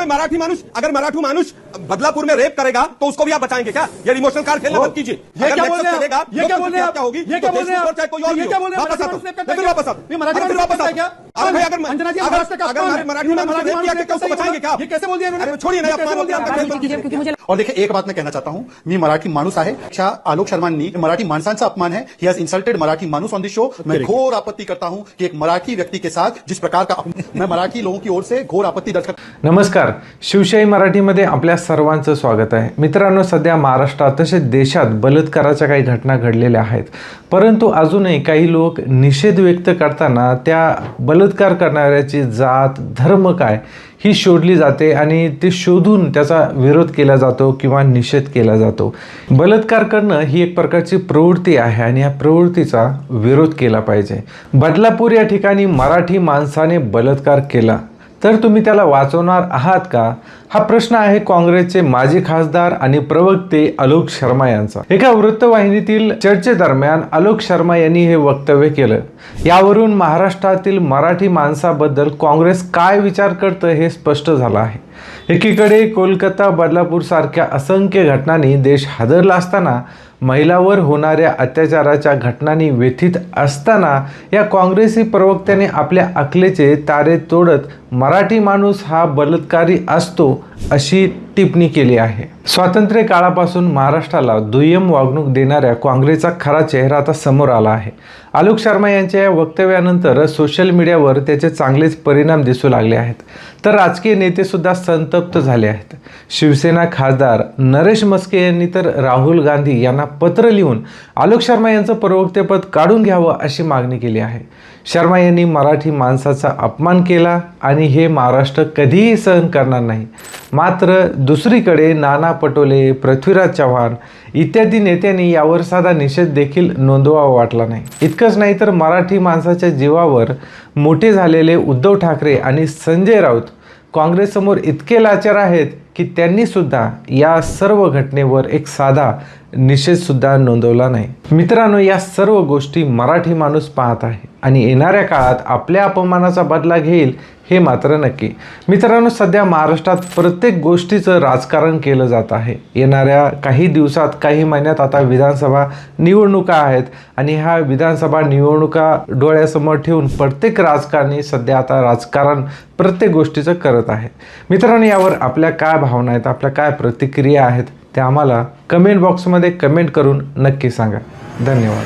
भाई मराठी मानुष अगर मराठू मानुष बदलापुर में रेप करेगा तो उसको भी आप बचाएँगे क्या? ये इमोशनल कार्ड खेलना मत कीजिए। ये क्या बोल रहे हैं ये क्या बोल रहे हैं क्या होगी? ये क्या तो बोल रहे हैं चाहे कोई और ये क्या बोल रहे हैं? वापस आओ आता फिर वापस आता ये मराठी फिर वापस आता क्या? अरे भाई अगर अंजना जी अगर- मराठी मानुष ने रेप किया क्या उसको बचाएँगे क्या? ये कैसे बोल दिया इन्होंने छोड़िए ना आप बोल दिया क्योंकि मुझे और देखिए एक बात मैं कहना चाहता हूं मी मराठी माणूस आहे. अक्षा आलोक शर्मांनी मराठी माणसांचा अपमान है. ही हॅज इन्सल्टेड मराठी माणूस ऑन दिस शो मैं घोर आपत्ति करता हूं कि एक मराठी व्यक्ति के साथ जिस प्रकार का मैं मराठी लोगों की ओर से घोर आपत्ति दर्ज करता नमस्कार. शिवशाही मराठीमध्ये आपल्या सर्वांचं स्वागत आहे. मित्रांनो सध्या महाराष्ट्रात तसेच देशात बलात्काराच्या काही घटना घडलेल्या आहेत. परंतु अजूनही काही लोक निषेध व्यक्त करताना त्या बलात्कार करणाऱ्याची जात धर्म काय ही शोधली जाते आणि ते शोधून त्याचा विरोध केला जातो किंवा निषेध केला जातो. बलात्कार करणं ही एक प्रकारची प्रवृत्ती आहे आणि या प्रवृत्तीचा विरोध केला पाहिजे. बदलापूर या ठिकाणी मराठी माणसाने बलात्कार केला. तर तुम्ही त्याला वाचवणार आहात का? हा प्रश्न आहे काँग्रेसचे माजी खासदार आणि प्रवक्ते आलोक शर्मा यांचा. एका वृत्तवाहिनीतील चर्चेदरम्यान आलोक शर्मा यांनी हे वक्तव्य केलं. यावरून महाराष्ट्रातील मराठी माणसाबद्दल काँग्रेस काय विचार करतं हे स्पष्ट झालं आहे. एकीकडे कोलकाता बदलापूर सारख्या असंख्य घटनांनी देश हादरला असताना महिलावर होणाऱ्या अत्याचाराच्या घटनांनी व्यथित असताना या काँग्रेसी प्रवक्त्याने आपल्या अकलेचे तारे तोडत मराठी माणूस हा बलात्कारी असतो अशी टिप्पणी केली आहे. स्वातंत्र्य काळापासून महाराष्ट्राला दुय्यम वागणूक देणाऱ्या काँग्रेसचा खरा चेहरा आता समोर आला आहे. आलोक शर्मा यांच्या या वक्तव्यानंतर सोशल मीडियावर त्याचे चांगलेच परिणाम दिसू लागले आहेत. तर राजकीय नेते सुद्धा संतप्त झाले आहेत. शिवसेना खासदार नरेश मस्के यांनी तर राहुल गांधी यांना पत्र लिहून आलोक शर्मा यांचं प्रवक्तेपद काढून घ्यावं अशी मागणी केली आहे. शर्मा यांनी मराठी माणसाचा अपमान केला आणि हे महाराष्ट्र कधीही सहन करणार नाही. मात्र दुसरीकडे नाना पटोले पृथ्वीराज चव्हाण इत्यादी नेत्यांनी यावर साधा निषेध देखील नोंदवावा वाटला नाही. इतकंच नाही तर मराठी माणसाच्या जीवावर मोठे झालेले उद्धव ठाकरे आणि संजय राऊत काँग्रेससमोर इतके लाचार आहेत की त्यांनीसुद्धा या सर्व घटनेवर एक साधा निषेधसुद्धा नोंदवला नाही. मित्रांनो या सर्व गोष्टी मराठी माणूस पाहत आहे आणि येणाऱ्या काळात आपल्या अपमानाचा बदला घेईल हे मात्र नक्की. मित्रांनो सध्या महाराष्ट्रात प्रत्येक गोष्टीचं राजकारण केलं जात आहे. येणाऱ्या काही दिवसात काही महिन्यात आता विधानसभा निवडणुका आहेत आणि ह्या विधानसभा निवडणुका डोळ्यासमोर ठेवून प्रत्येक राजकारणी सध्या आता राजकारण प्रत्येक गोष्टीचं करत आहे. मित्रांनो यावर आपल्या काय भावना आहेत आपल्या काय प्रतिक्रिया आहेत त्या आम्हाला कमेंट बॉक्समध्ये कमेंट करून नक्की सांगा. धन्यवाद.